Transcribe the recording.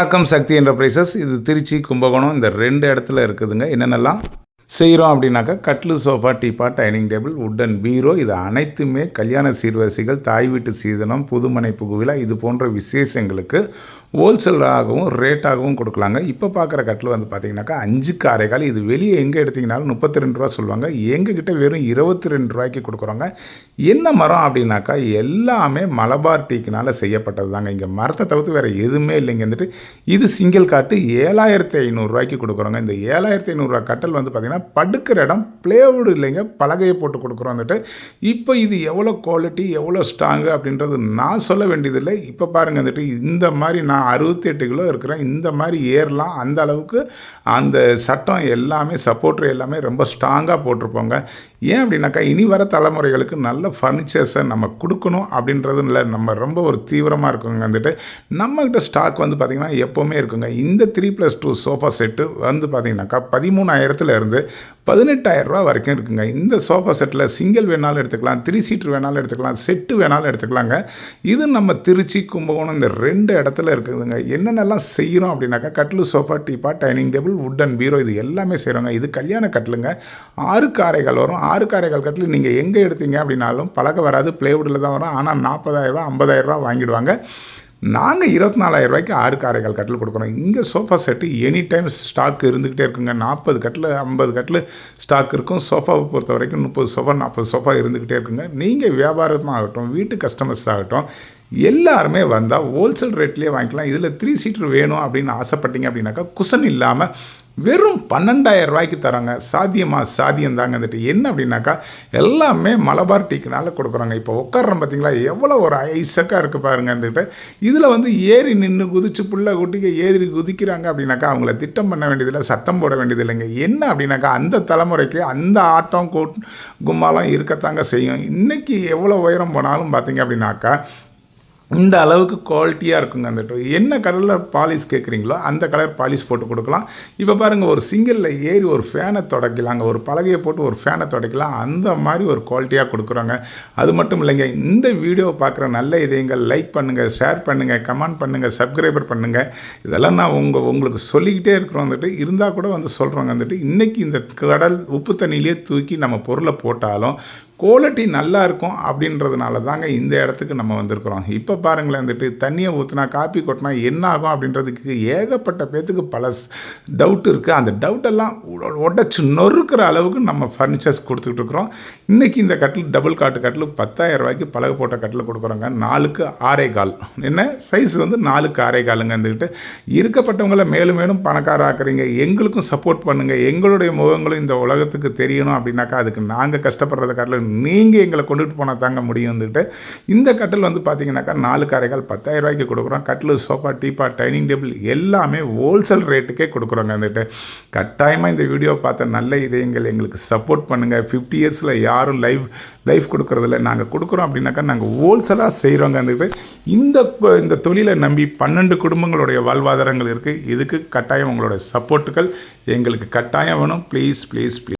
வணக்கம் சக்தி என்டர்பிரைசஸ் இது திருச்சி கும்பகோணம் இந்த ரெண்டு இடத்துல இருக்குதுங்க. என்னென்னலாம் செய்கிறோம் அப்படின்னாக்கா கட்லு sofa teapoy dining table wooden bureau இது அனைத்துமே கல்யாண சீர்வரிசைகள் தாய் வீட்டு சீதனம் புதுமனை புகுவிழா இது போன்ற விசேஷங்களுக்கு ஹோல்சேலாகவும் ரேட்டாகவும் கொடுக்கலாங்க. இப்போ பார்க்குற கட்டில் வந்து பார்த்தீங்கன்னாக்கா அஞ்சு அரைக்கால் இது வெளியே எங்கே எடுத்தீங்கனாலும் முப்பத்தி ரெண்டு ரூபா சொல்லுவாங்க. எங்ககிட்ட வெறும் இருபத்தி ரெண்டு ரூபாய்க்கு கொடுக்குறோங்க. என்ன மரம் அப்படின்னாக்கா எல்லாமே மலபார் டீக்கினால் செய்யப்பட்டது தாங்க இங்கே மரத்தை தவிர்த்து வேறு எதுவுமே இல்லைங்க. வந்துட்டு இது சிங்கிள் காட்டு ஏழாயிரத்தி ஐநூறுரூவாய்க்கு கொடுக்குறோங்க. இந்த ஏழாயிரத்தி ஐநூறுரூவா கட்டல் வந்து பார்த்திங்கன்னா படுக்கிற இடம் பிளேவுட் இல்லைங்க பலகையை போட்டு கொடுக்குறோம் வந்துட்டு. இப்போ இது எவ்வளோ குவாலிட்டி எவ்வளோ ஸ்ட்ராங்கு அப்படின்றது நான் சொல்ல வேண்டியதில்லை. இப்போ பாருங்கள் வந்துட்டு இந்த மாதிரி நான் அறுபத்தி எட்டு கிலோ இருக்கிறேன். இந்த மாதிரி ஏறலாம். அந்த அளவுக்கு அந்த சட்டம் எல்லாமே சப்போர்ட்ரு எல்லாமே ரொம்ப ஸ்ட்ராங்காக போட்டிருப்போங்க. ஏன் அப்படின்னாக்கா இனி வர தலைமுறைகளுக்கு நல்ல ஃபர்னிச்சர்ஸை நம்ம கொடுக்கணும் அப்படின்றதுல நம்ம ரொம்ப ஒரு தீவிரமாக இருக்குங்க வந்துட்டு. நம்மக்கிட்ட ஸ்டாக் வந்து பார்த்திங்கன்னா எப்போவுமே இருக்குங்க. இந்த three plus two sofa set வந்து பார்த்திங்கனாக்கா பதிமூணாயிரத்துலேருந்து இருந்து பதினெட்டாயிரம் ரூபா வரைக்கும் இருக்குங்க. இந்த சோஃபா செட்டில் சிங்கிள் வேணாலும் எடுத்துக்கலாம் த்ரீ சீட்டர் வேணாலும் எடுத்துக்கலாம் செட்டு வேணாலும் எடுத்துக்கலாங்க. இது நம்ம திருச்சி கும்பகோணம் இந்த ரெண்டு இடத்துல இருக்குதுங்க. என்னென்னலாம் செய்கிறோம் அப்படின்னாக்கா கட்டில் sofa teapoy dining table wooden bureau இது எல்லாமே செய்கிறோங்க இது கல்யாண கட்டிலுங்க. ஆறு காரைகள் வரும். ஆறு காரைகள் கட்டில் நீங்கள் எங்கே எடுத்தீங்க அப்படின்னாலும் பழக வராது. பிளேவுட்டில் தான் வரும். ஆனால் நாற்பதாயிரரூபா ஐம்பதாயிரரூபா வாங்கிடுவாங்க. நாங்கள் இருபத்தி நாலாயிரம் ரூபாய்க்கு ஆறு காரைகள் கட்டில் கொடுக்குறோம் இங்கே sofa set any time stock இருந்துக்கிட்டே இருக்குங்க. நாற்பது கட்டில் ஐம்பது கட்டில் ஸ்டாக் இருக்கும். சோஃபாவை பொறுத்த வரைக்கும் முப்பது சோஃபா நாற்பது சோஃபா இருந்துக்கிட்டே இருக்குங்க. நீங்கள் வியாபாரமாகட்டும் வீட்டு கஸ்டமர்ஸ் ஆகட்டும் எல்லாருமே வந்தால் ஹோல்சேல் ரேட்லேயே வாங்கிக்கலாம். இதில் த்ரீ சீட்டர் வேணும் அப்படின்னு ஆசைப்பட்டீங்க அப்படின்னாக்கா குஷன் இல்லாமல் வெறும் பன்னெண்டாயிரம் ரூபாய்க்கு தராங்க. சாத்தியமாக சாத்தியம் தாங்க வந்துட்டு. என்ன அப்படின்னாக்கா எல்லாமே மலபார் டீக்குனால கொடுக்குறாங்க. இப்போ உட்காடுறோம் பார்த்தீங்களா எவ்வளோ ஒரு ஐசக்காக இருக்குது பாருங்க வந்துட்டு இதில் வந்து ஏறி நின்று குதிச்சு புள்ள குட்டிக்கு ஏறி குதிக்கிறாங்க அப்படின்னாக்கா அவங்கள திட்டம் பண்ண வேண்டியதில்லை சத்தம் போட வேண்டியதில்லைங்க. என்ன அப்படின்னாக்கா அந்த தலைமுறைக்கு அந்த ஆட்டம் கூட் கும்மாலாம் இருக்கத்தாங்க செய்யும். இன்றைக்கி எவ்வளோ உயரம் போனாலும் பார்த்தீங்க அப்படின்னாக்கா இந்த அளவுக்கு குவாலிட்டியாக இருக்குங்க அந்த என்ன கலரில் பாலிஷ் கேட்குறீங்களோ அந்த கலர் பாலிஷ் போட்டு கொடுக்கலாம். இப்போ பாருங்கள் ஒரு சிங்கிளில் ஏறி ஒரு ஃபேனை தொடக்கலாங்க. ஒரு பலகையை போட்டு ஒரு ஃபேனை தொடக்கலாம். அந்த மாதிரி ஒரு குவாலிட்டியாக கொடுக்குறோங்க. அது மட்டும் இல்லைங்க இந்த வீடியோ பார்க்குற நல்ல இதயங்கள் லைக் பண்ணுங்கள் ஷேர் பண்ணுங்கள் கமெண்ட் பண்ணுங்கள் சப்ஸ்கிரைபர் பண்ணுங்கள் இதெல்லாம் நான் உங்கள் உங்களுக்கு சொல்லிக்கிட்டே இருக்கிறோம் வந்துட்டு இருந்தால் கூட வந்து சொல்கிறோங்க வந்துட்டு. இன்றைக்கி இந்த கடல் உப்பு தண்ணியிலே தூக்கி நம்ம பொருளை போட்டாலும் குவாலிட்டி நல்லா இருக்கும் அப்படின்றதுனால தாங்க இந்த இடத்துக்கு நம்ம வந்திருக்கிறோம். இப்போ பாருங்களேன் வந்துட்டு தண்ணியை ஊற்றினா காப்பி கொட்டினா என்ன ஆகும் அப்படின்றதுக்கு ஏகப்பட்ட பேத்துக்கு பல டவுட் இருக்குது அந்த டவுட்டெல்லாம் உடச்சி நொறுக்கிற அளவுக்கு நம்ம ஃபர்னிச்சர்ஸ் கொடுத்துக்கிட்டு இருக்கிறோம். இன்றைக்கி இந்த கட்டில் டபுள் காட்டு கட்டில் பத்தாயிரம் ரூபாய்க்கு பழகு போட்ட கட்டில் கொடுக்குறோங்க. நாலுக்கு ஆறே கால். என்ன? சைஸ் வந்து நாலுக்கு ஆறே காலுங்க வந்துக்கிட்டு. இருக்கப்பட்டவங்களை மேலும் மேலும் பணக்கார ஆக்குறீங்க எங்களுக்கும் சப்போர்ட் பண்ணுங்கள் எங்களுடைய முகங்களும் இந்த உலகத்துக்கு தெரியணும் அப்படின்னாக்கா அதுக்கு நாங்கள் கஷ்டப்படுறத காட்டில் நீங்கள் எங்களை கொண்டுட்டு போனால் தாங்க முடியும் வந்துட்டு இந்த கட்டில் வந்து பார்த்தீங்கன்னாக்கா நாலு காரைகள் பத்தாயிரம் ரூபாய்க்கு கொடுக்குறோம். கட்டில் சோஃபா டீப்பா டைனிங் டேபிள் எல்லாமே ஹோல்சேல் ரேட்டுக்கே கொடுக்குறோங்க வந்துட்டு கட்டாயமாக இந்த வீடியோ பார்த்த நல்ல இதயங்கள் எங்களுக்கு சப்போர்ட் பண்ணுங்கள் ஃபிஃப்டி இயர்ஸில் யாரும் லைஃப் லைஃப் கொடுக்குறதில்ல. நாங்கள் கொடுக்குறோம் அப்படின்னாக்கா நாங்கள் ஹோல்சேலாக செய்கிறோங்க வந்துட்டு இந்த இந்த தொழிலை நம்பி பன்னெண்டு குடும்பங்களுடைய வாழ்வாதாரங்கள் இருக்குது இதுக்கு கட்டாயம் உங்களோட சப்போர்ட்டுகள் எங்களுக்கு கட்டாயம் வேணும். Please please please